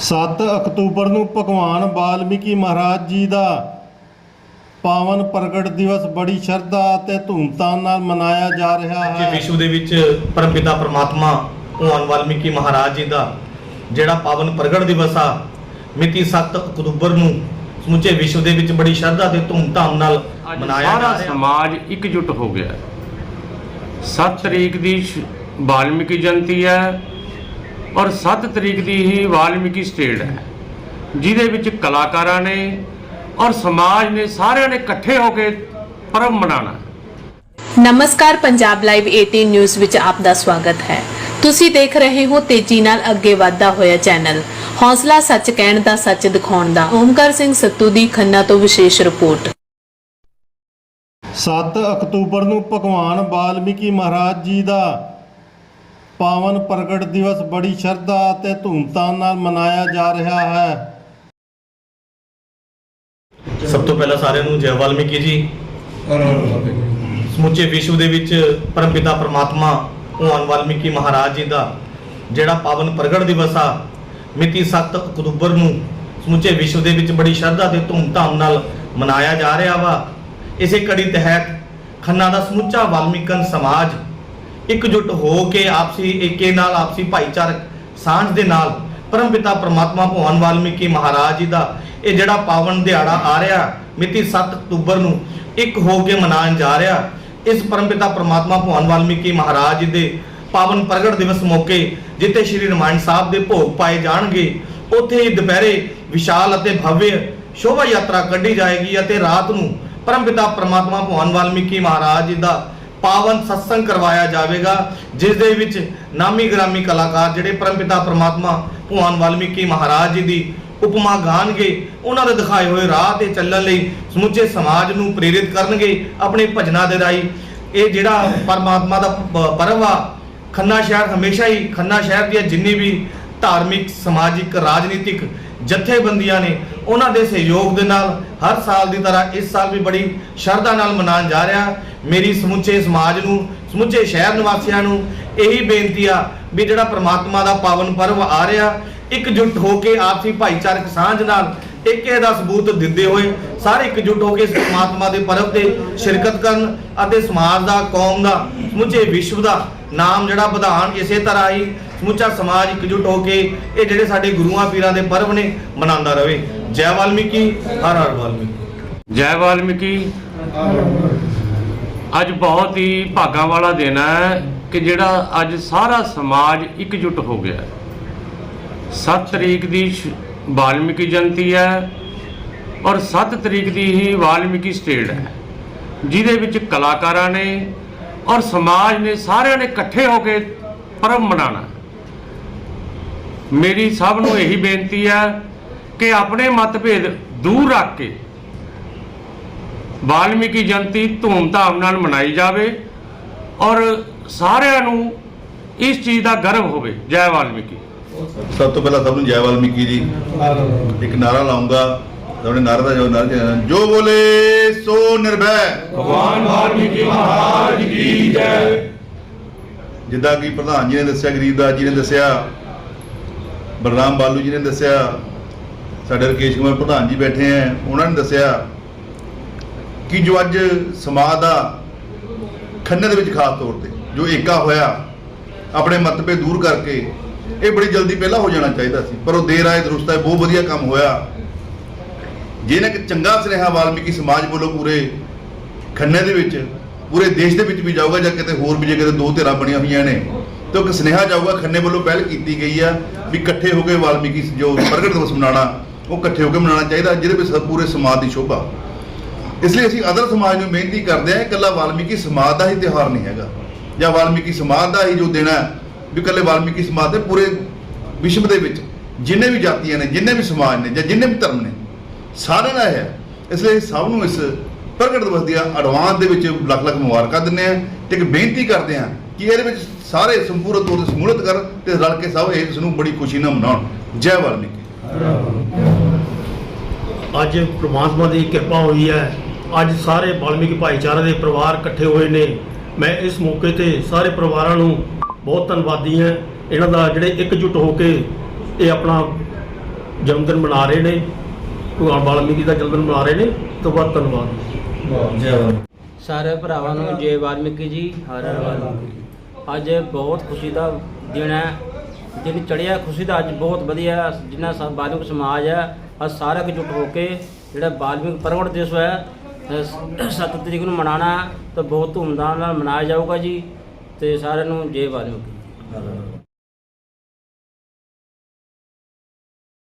7 October ਨੂੰ ਭਗਵਾਨ ਵਾਲਮੀਕੀ ਮਹਾਰਾਜ ਜੀ ਦਾ ਪਾਵਨ ਪ੍ਰਗਟ ਦਿਵਸ ਬੜੀ ਸ਼ਰਧਾ ਅਤੇ ਧੂਮਧਾਮ ਨਾਲ ਮਨਾਇਆ ਜਾ ਰਿਹਾ ਹੈ। ਵਿਸ਼ਵ ਦੇ ਵਿੱਚ ਪਰਮਪਿਤਾ ਪ੍ਰਮਾਤਮਾ ਭਗਵਾਨ ਵਾਲਮੀਕੀ ਮਹਾਰਾਜ ਜੀ ਦਾ ਜਿਹੜਾ ਪਾਵਨ ਪ੍ਰਗਟ ਦਿਵਸ ਆ ਮਿਤੀ 7 ਅਕਤੂਬਰ ਨੂੰ ਸਮੁੱਚੇ ਵਿਸ਼ਵ ਦੇ ਵਿੱਚ ਬੜੀ ਸ਼ਰਧਾ ਤੇ ਧੂਮਧਾਮ ਨਾਲ ਮਨਾਇਆ ਸਾਰਾ ਜਾ ਰਿਹਾ। ਸਮਾਜ ਇਕਜੁੱਟ ਹੋ ਗਿਆ 7 ਤਰੀਕ ਦੀ ਵਾਲਮੀਕੀ ਜਯੰਤੀ ਹੈ ਔਰ 7 ਤਰੀਕ ਦੀ ਹੀ ਵਾਲਮੀਕੀ ਸਟੇਟ ਹੈ ਜਿਹਦੇ ਵਿੱਚ ਕਲਾਕਾਰਾਂ ਨੇ ਔਰ ਸਮਾਜ ਨੇ ਸਾਰਿਆਂ ਨੇ ਇਕੱਠੇ ਹੋ ਕੇ ਪਰਬ ਮਨਾਉਣਾ ਨਮਸਕਾਰ ਪੰਜਾਬ ਲਾਈਵ 18 ਨਿਊਜ਼ ਵਿੱਚ ਆਪ ਦਾ ਸਵਾਗਤ ਹੈ। ਤੁਸੀਂ ਦੇਖ ਰਹੇ ਹੋ ਤੇਜ਼ੀ ਨਾਲ ਅੱਗੇ ਵਧਦਾ ਹੋਇਆ ਚੈਨਲ। ਹੌਸਲਾ ਸੱਚ ਕਹਿਣ ਦਾ ਸੱਚ ਦਿਖਾਉਣ ਦਾ ਓਮਕਾਰ ਸਿੰਘ ਸੱਤੂ ਦੀ ਖੰਨਾ ਤੋਂ ਵਿਸ਼ੇਸ਼ ਰਿਪੋਰਟ। 7 ਅਕਤੂਬਰ ਨੂੰ ਭਗਵਾਨ ਵਾਲਮੀਕੀ ਮਹਾਰਾਜ ਜੀ ਦਾ ਪਾਵਨ ਪ੍ਰਗਟ ਦਿਵਸ ਬੜੀ ਸ਼ਰਧਾ ਅਤੇ ਧੂਮਧਾਮ ਨਾਲ ਮਨਾਇਆ ਜਾ ਰਿਹਾ ਹੈ। ਸਭ ਤੋਂ ਪਹਿਲਾਂ ਸਾਰਿਆਂ ਨੂੰ ਜੈ ਵਾਲਮੀਕੀ ਜੀ। ਸਮੁੱਚੇ ਵਿਸ਼ਵ ਦੇ ਵਿੱਚ ਪਰਮਪਿਤਾ ਪ੍ਰਮਾਤਮਾ ਭਗਵਾਨ ਵਾਲਮੀਕੀ ਮਹਾਰਾਜ ਜੀ ਦਾ ਜਿਹੜਾ ਪਾਵਨ ਪ੍ਰਗਟ ਦਿਵਸ ਆ ਮਿਤੀ 7 ਅਕਤੂਬਰ ਨੂੰ ਸਮੁੱਚੇ ਵਿਸ਼ਵ ਦੇ ਵਿੱਚ ਬੜੀ ਸ਼ਰਧਾ ਤੇ ਧੂਮਧਾਮ ਨਾਲ ਮਨਾਇਆ ਜਾ ਰਿਹਾ ਵਾ। ਇਸੇ ਕੜੀ ਤਹਿਤ ਖੰਨਾ ਦਾ ਸਮੁੱਚਾ ਵਾਲਮੀਕਨ ਸਮਾਜ ਇਕਜੁੱਟ ਹੋ ਕੇ ਆਪਸੀ ਏਕੇ ਨਾਲ ਆਪਸੀ ਭਾਈਚਾਰਕ ਸਾਂਝ ਦੇ ਨਾਲ ਪਰਮਪਿਤਾ ਪ੍ਰਮਾਤਮਾ ਭਗਵਾਨ ਵਾਲਮੀਕੀ ਮਹਾਰਾਜ ਜੀ ਦਾ ਇਹ ਜਿਹੜਾ ਪਾਵਨ ਦਿਹਾੜਾ ਆ ਰਿਹਾ, ਮਿਤੀ 7 ਅਕਤੂਬਰ ਨੂੰ ਇੱਕ ਹੋ ਕੇ ਮਨਾਉਣ ਜਾ ਰਿਹਾ, ਇਸ ਪਰਮਪਿਤਾ ਪ੍ਰਮਾਤਮਾ ਭਗਵਾਨ ਵਾਲਮੀਕੀ ਮਹਾਰਾਜ ਜੀ ਦੇ ਪਾਵਨ ਪ੍ਰਗਟ ਦਿਵਸ ਮੌਕੇ ਜਿੱਥੇ ਸ਼੍ਰੀ ਰਮਾਇਣ ਸਾਹਿਬ ਦੇ ਭੋਗ ਪਾਏ ਜਾਣਗੇ, ਉੱਥੇ ਹੀ ਦੁਪਹਿਰੇ ਵਿਸ਼ਾਲ ਅਤੇ ਭਵਯ ਸ਼ੋਭਾ ਯਾਤਰਾ ਕੱਢੀ ਜਾਏਗੀ ਅਤੇ ਰਾਤ ਨੂੰ ਪਰਮਪਿਤਾ ਪ੍ਰਮਾਤਮਾ ਭਗਵਾਨ ਵਾਲਮੀਕੀ ਮਹਾਰਾਜ ਜੀ ਦਾ ਪਾਵਨ ਸਤਸੰਗ ਕਰਵਾਇਆ ਜਾਵੇਗਾ, ਜਿਸ ਦੇ ਵਿੱਚ ਨਾਮੀ ਗ੍ਰਾਮੀ ਕਲਾਕਾਰ ਜਿਹੜੇ ਪਰਮਪਿਤਾ ਪ੍ਰਮਾਤਮਾ ਭਗਵਾਨ ਵਾਲਮੀਕੀ ਮਹਾਰਾਜ ਜੀ ਦੀ ਉਪਮਾ ਗਾਣਗੇ, ਉਹਨਾਂ ਦੇ ਦਿਖਾਏ ਹੋਏ ਰਾਹ ਤੇ ਚੱਲਣ ਲਈ ਸਮੁੱਚੇ ਸਮਾਜ ਨੂੰ ਪ੍ਰੇਰਿਤ ਕਰਨਗੇ ਆਪਣੇ ਭਜਨਾਂ ਦੇ ਰਾਹੀਂ। ਇਹ ਜਿਹੜਾ ਪਰਮਾਤਮਾ ਦਾ ਪ- ਪਰਵ ਆ, ਖੰਨਾ ਸ਼ਹਿਰ ਹਮੇਸ਼ਾ ਹੀ, ਖੰਨਾ ਸ਼ਹਿਰ ਦੀਆਂ ਜਿੰਨੀ ਵੀ ਧਾਰਮਿਕ, ਸਮਾਜਿਕ, ਰਾਜਨੀਤਿਕ ਜਥੇਬੰਦੀਆਂ ਨੇ, ਉਹਨਾਂ ਦੇ ਸਹਿਯੋਗ ਦੇ ਨਾਲ ਹਰ ਸਾਲ ਦੀ ਤਰ੍ਹਾਂ ਇਸ ਸਾਲ ਵੀ ਬੜੀ ਸ਼ਰਧਾ ਨਾਲ ਮਨਾਉਣ ਜਾ ਰਿਹਾ। ਮੇਰੀ ਸਮੁੱਚੇ ਸਮਾਜ ਨੂੰ, ਸਮੁੱਚੇ ਸ਼ਹਿਰ ਨਿਵਾਸੀਆਂ ਨੂੰ ਇਹੀ ਬੇਨਤੀ ਆ ਵੀ ਜਿਹੜਾ ਪ੍ਰਮਾਤਮਾ ਦਾ ਪਾਵਨ ਪਰਵ ਆ ਰਿਹਾ, ਇਕਜੁੱਟ ਹੋ ਕੇ ਆਪਸੀ ਭਾਈਚਾਰਕ ਸਾਂਝ ਨਾਲ ਏਕੇ ਦਾ ਸਬੂਤ ਦਿੰਦੇ ਹੋਏ, ਸਾਰੇ ਇਕਜੁੱਟ ਹੋ ਕੇ ਇਸ ਪ੍ਰਮਾਤਮਾ ਦੇ ਪਰਵ ਤੇ ਸ਼ਿਰਕਤ ਕਰਨ ਅਤੇ ਸਮਾਜ ਦਾ, ਕੌਮ ਦਾ, ਸਮੁੱਚੇ ਵਿਸ਼ਵ ਦਾ ਨਾਮ ਜਿਹੜਾ ਵਧਾਣ ਇਸੇ ਤਰ੍ਹਾਂ ਹੀ ਸਮੁੱਚਾ ਸਮਾਜ ਇਕਜੁੱਟ ਹੋ ਕੇ ਇਹ ਜਿਹੜੇ ਸਾਡੇ ਗੁਰੂਆਂ ਪੀਰਾਂ ਦੇ ਪਰਵ ਨੇ, ਮਨਾਉਂਦਾ ਰਹੇ। ਜੈ ਵਾਲਮੀਕੀ, ਹਰ ਹਰ ਵਾਲਮੀਕੀ। ਜੈ ਵਾਲਮੀਕੀ। ਅੱਜ ਬਹੁਤ ਹੀ ਭਾਗਾਂ ਵਾਲਾ ਦਿਨ ਹੈ ਕਿ ਜਿਹੜਾ ਅੱਜ ਸਾਰਾ ਸਮਾਜ ਇਕਜੁੱਟ ਹੋ ਗਿਆ 7 ਤਰੀਕ ਦੀ ਸ਼- ਵਾਲਮੀਕੀ ਜਯੰਤੀ ਹੈ ਔਰ 7 ਤਰੀਕ ਦੀ ਹੀ ਵਾਲਮੀਕੀ ਸਟੇਟ ਹੈ। ਜਿਹਦੇ ਵਿੱਚ ਕਲਾਕਾਰਾਂ ਨੇ ਔਰ ਸਮਾਜ ਨੇ ਸਾਰਿਆਂ ਨੇ ਇਕੱਠੇ ਹੋ ਕੇ ਪਰਬ ਮਨਾਉਣਾ ਮੇਰੀ ਸਭ ਨੂੰ ਇਹੀ ਬੇਨਤੀ ਹੈ ਕਿ ਆਪਣੇ ਮਤਭੇਦ ਦੂਰ ਰੱਖ ਕੇ ਵਾਲਮੀਕੀ ਜਯੰਤੀ ਧੂਮਧਾਮ ਨਾਲ ਮਨਾਈ ਜਾਵੇ ਔਰ ਸਾਰਿਆਂ ਨੂੰ ਇਸ ਚੀਜ਼ ਦਾ ਗਰਵ ਹੋਵੇ। ਜੈ ਵਾਲਮੀਕੀ। ਸਭ ਤੋਂ ਪਹਿਲਾਂ ਸਭ ਨੂੰ ਜੈ ਵਾਲਮੀਕੀ ਜੀ। ਇੱਕ ਨਾਰਾ ਲਾਉਂਗਾ। ਆਪਣੇ ਨਾਰਾ ਦਾ ਜੋ ਨਾਰਾ ਜੋ ਬੋਲੇ ਸੋ ਨਿਰਭੈ। ਭਗਵਾਨ ਵਾਲਮੀਕੀ ਮਹਾਰਾਜ ਕੀ ਜੈ। ਜਿੱਦਾਂ ਕਿ ਪ੍ਰਧਾਨ ਜੀ ਨੇ ਦੱਸਿਆ ਗਰੀਬਦਾਸ ਜੀ ਨੇ ਦੱਸਿਆ ਬਲਰਾਮ ਬਾਲੂ ਜੀ ਨੇ ਦੱਸਿਆ ਸਾਡੇ ਰਕੇਸ਼ ਕੁਮਾਰ ਪ੍ਰਧਾਨ ਜੀ ਬੈਠੇ ਆ ਉਹਨਾਂ ਨੇ ਦੱਸਿਆ ਕਿ ਜੋ ਅੱਜ ਸਮਾਜ ਦਾ ਖੰਨੇ ਦੇ ਵਿੱਚ ਖਾਸ ਤੌਰ ਤੇ ਜੋ ਏਕਾ ਹੋਇਆ, ਆਪਣੇ ਮਤਭੇ ਦੂਰ ਕਰਕੇ, ਇਹ ਬੜੀ ਜਲਦੀ ਪਹਿਲਾਂ ਹੋ ਜਾਣਾ ਚਾਹੀਦਾ ਸੀ, ਪਰ ਉਹ ਦੇਰ ਆਏ ਦਰੁਸਤ ਹੈ ਬਹੁਤ ਵਧੀਆ ਕੰਮ ਹੋਇਆ। ਜਿਹਨੇ ਕਿ ਚੰਗਾ ਸੁਨੇਹਾ ਵਾਲਮੀਕੀ ਸਮਾਜ ਵੱਲੋਂ ਪੂਰੇ ਖੰਨੇ ਦੇ ਵਿੱਚ, ਪੂਰੇ ਦੇਸ਼ ਦੇ ਵਿੱਚ ਵੀ ਜਾਊਗਾ ਜਾਂ ਕਿਤੇ ਹੋਰ ਵੀ ਜੇ ਕਿਤੇ ਦੋ ਧਿਰਾਂ ਬਣੀਆਂ ਹੋਈਆਂ ਨੇ, ਤਾਂ ਇੱਕ ਸੁਨੇਹਾ ਜਾਊਗਾ ਖੰਨੇ ਵੱਲੋਂ ਪਹਿਲ ਕੀਤੀ ਗਈ ਆ ਵੀ ਇਕੱਠੇ ਹੋ ਕੇ ਵਾਲਮੀਕੀ ਜੋ ਪ੍ਰਗਟ ਦਿਵਸ ਮਨਾਉਣਾ, ਉਹ ਇਕੱਠੇ ਹੋ ਕੇ ਮਨਾਉਣਾ ਚਾਹੀਦਾ, ਜਿਹਦੇ ਵਿੱਚ ਪੂਰੇ ਸਮਾਜ ਦੀ ਸ਼ੋਭਾ ਇਸ ਲਈ ਅਸੀਂ ਅਦਰ ਸਮਾਜ ਨੂੰ ਬੇਨਤੀ ਕਰਦੇ ਹਾਂ, ਇਕੱਲਾ ਵਾਲਮੀਕੀ ਸਮਾਜ ਦਾ ਹੀ ਤਿਉਹਾਰ ਨਹੀਂ ਹੈਗਾ। ਜਾਂ ਵਾਲਮੀਕੀ ਸਮਾਜ ਦਾ ਹੀ ਜੋ ਦਿਨ ਹੈ, ਵੀ ਇਕੱਲੇ ਵਾਲਮੀਕੀ ਸਮਾਜ ਦੇ ਪੂਰੇ ਵਿਸ਼ਵ ਦੇ ਵਿੱਚ ਜਿੰਨੇ ਵੀ ਜਾਤੀਆਂ ਨੇ, ਜਿੰਨੇ ਵੀ ਸਮਾਜ ਨੇ, ਜਾਂ ਜਿੰਨੇ ਵੀ ਧਰਮ ਨੇ, ਸਾਰਿਆਂ ਦਾ ਹੈ। ਇਸ ਲਈ ਸਭ ਨੂੰ ਇਸ ਪ੍ਰਗਟ ਦਿਵਸ ਦੀਆਂ ਐਡਵਾਂਸ ਦੇ ਵਿੱਚ ਲੱਖ ਲੱਖ ਮੁਬਾਰਕਾਂ ਦਿੰਦੇ ਆ ਤੇ ਇੱਕ ਬੇਨਤੀ ਕਰਦੇ ਆ ਕਿ ਇਹਦੇ ਵਿੱਚ ਸਾਰੇ ਸੰਪੂਰਨ ਤੌਰ ਤੇ ਸਮੂਲਤ ਕਰ ਤੇ ਰਲ ਕੇ ਸਭ ਇਸ ਨੂੰ ਬੜੀ ਖੁਸ਼ੀ ਨਾਲ ਮਨਾਉਣ। ਜੈ ਵਾਲਮੀਕੀ। ਅੱਜ ਪ੍ਰਮਾਤਮਾ ਦੀ ਕਿਰਪਾ ਹੋਈ ਹੈ। ਅੱਜ ਸਾਰੇ ਵਾਲਮੀਕ ਭਾਈਚਾਰੇ ਦੇ ਪਰਿਵਾਰ ਇਕੱਠੇ ਹੋਏ ਨੇ। ਮੈਂ ਇਸ ਮੌਕੇ ਤੇ ਸਾਰੇ ਪਰਿਵਾਰਾਂ ਨੂੰ ਬਹੁਤ ਧੰਨਵਾਦੀ ਹਾਂ। ਇਹਨਾਂ ਦਾ ਜਿਹੜੇ ਇਕਜੁੱਟ ਹੋ ਕੇ ਇਹ ਆਪਣਾ ਜਨਮ ਦਿਨ ਮਨਾ ਰਹੇ ਨੇ ਭਗਵਾਨ ਵਾਲਮੀਕੀ ਦਾ ਜਨਮ ਦਿਨ ਮਨਾ ਰਹੇ ਨੇ ਤੋਂ ਬਹੁਤ ਧੰਨਵਾਦ। ਸਾਰੇ ਭਰਾਵਾਂ ਨੂੰ ਜੈ ਵਾਲਮੀਕੀ ਜੀ ਹਰ ਹਰ ਵਾਲਮੀਕੀ ਅੱਜ ਬਹੁਤ ਖੁਸ਼ੀ ਦਾ ਦਿਨ ਹੈ। ਦਿਨ ਚੜਿਆ ਖੁਸ਼ੀ ਦਾ ਅੱਜ ਬਹੁਤ ਵਧੀਆ ਜਿੰਨਾ ਸਭ ਬਾਲਮਿਕ ਸਮਾਜ ਹੈ। ਅੱਜ ਸਾਰਾ ਇਕਜੁੱਟ ਹੋ ਕੇ ਜਿਹੜਾ ਬਾਲਮਿਕ ਪ੍ਰਗਟ ਦਿਵਸ ਹੈ 7 ਤਰੀਕ ਨੂੰ ਮਨਾਉਣਾ ਤਾਂ ਬਹੁਤ ਧੂਮਧਾਮ ਨਾਲ ਮਨਾਇਆ ਜਾਊਗਾ ਜੀ ਤੇ ਸਾਰਿਆਂ ਨੂੰ ਜੈ ਵਾਲਮੀਕੀ